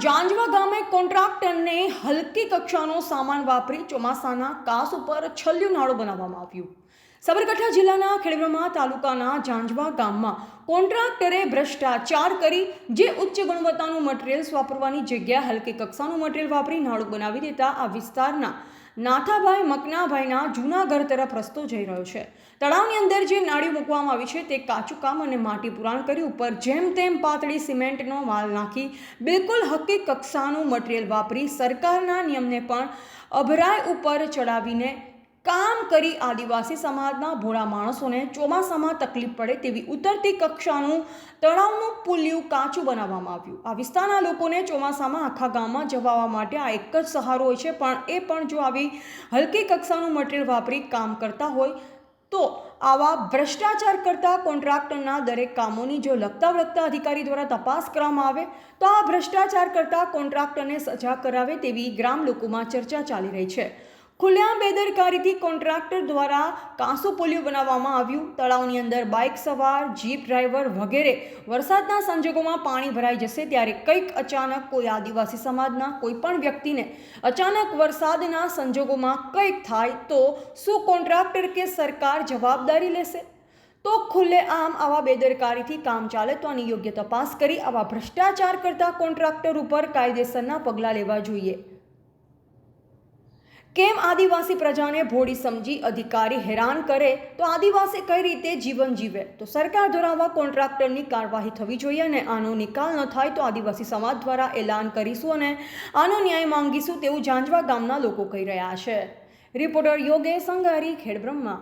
જાંજવા ગામે કોન્ટ્રાક્ટરને હલકી કક્ષાનો સામાન વાપરી ચોમાસાના કાસ ઉપર છલ્યું નાળું બનાવવામાં આવ્યું. સાબરકાંઠા જિલ્લાના ખેડબ્રહ્મા તાલુકાના જાંજવા ગામમાં કોન્ટ્રાક્ટરે ભ્રષ્ટાચાર કરી જે ઉચ્ચ ગુણવત્તાનું મટીરિયલ્સ વાપરવાની જગ્યાએ હલકી કક્ષાનું મટીરિયલ વાપરી નાળું બનાવી દેતા આ વિસ્તારના નાથાભાઈ મકનાભાઈના જૂના ઘર તરફ રસ્તો જઈ રહ્યો છે. તળાવની અંદર જે નાળી મૂકવામાં આવી છે તે કાચું કામ અને માટી પુરાણ કરી ઉપર જેમ તેમ પાતળી સિમેન્ટનો માલ નાખી બિલકુલ હકી કક્ષાનું મટીરિયલ વાપરી સરકારના નિયમને પણ અભરાય ઉપર ચડાવીને કામ કરી આદિવાસી સમાજના ભોળા માણસોને ચોમાસામાં તકલીફ પડે તેવી ઉતરતી કક્ષાનું તળાવનું પુલિયું કાચું બનાવવામાં આવ્યું. આ વિસ્તારના લોકોને ચોમાસામાં આખા ગામમાં જવાવા માટે આ એક જ સહારો હોય છે, પણ એ પણ જો આવી હલકી કક્ષાનું મટીરિયલ વાપરી કામ કરતા હોય, તો આવા ભ્રષ્ટાચાર કરતા કોન્ટ્રાક્ટરના દરેક કામોની જો લગતા વળગતા અધિકારી દ્વારા તપાસ કરવામાં આવે, તો આ ભ્રષ્ટાચાર કરતા કોન્ટ્રાક્ટરને સજા કરાવે તેવી ગ્રામ લોકોમાં ચર્ચા ચાલી રહી છે. ખુલ્લેઆમ બેદરકારીથી કોન્ટ્રાક્ટર દ્વારા કાંસો પોલિયો બનાવવામાં આવ્યું. તળાવની અંદર બાઇક સવાર, જીપ ડ્રાઈવર વગેરે વરસાદના સંજોગોમાં પાણી ભરાઈ જશે ત્યારે કંઈક અચાનક કોઈ આદિવાસી સમાજના કોઈ પણ વ્યક્તિને અચાનક વરસાદના સંજોગોમાં કંઈક થાય તો શું કોન્ટ્રાક્ટર કે સરકાર જવાબદારી લેશે? તો ખુલ્લે આમ આવા બેદરકારીથી કામ ચાલે તો આની યોગ્ય તપાસ કરી આવા ભ્રષ્ટાચાર કરતા કોન્ટ્રાક્ટર ઉપર કાયદેસરના પગલાં લેવા જોઈએ. કેમ આદિવાસી પ્રજાને ભોળી સમજી અધિકારી હેરાન કરે? તો આદિવાસી કઈ રીતે જીવન જીવે? તો સરકાર દ્વારા આવા કોન્ટ્રાક્ટરની કાર્યવાહી થવી જોઈએ અને આનો નિકાલ ન થાય તો આદિવાસી સમાજ દ્વારા એલાન કરીશું અને આનો ન્યાય માંગીશું તેવું જાંજવા ગામના લોકો કહી રહ્યા છે. રિપોર્ટર યોગેશ અંગારી ખેડબ્રહ્મા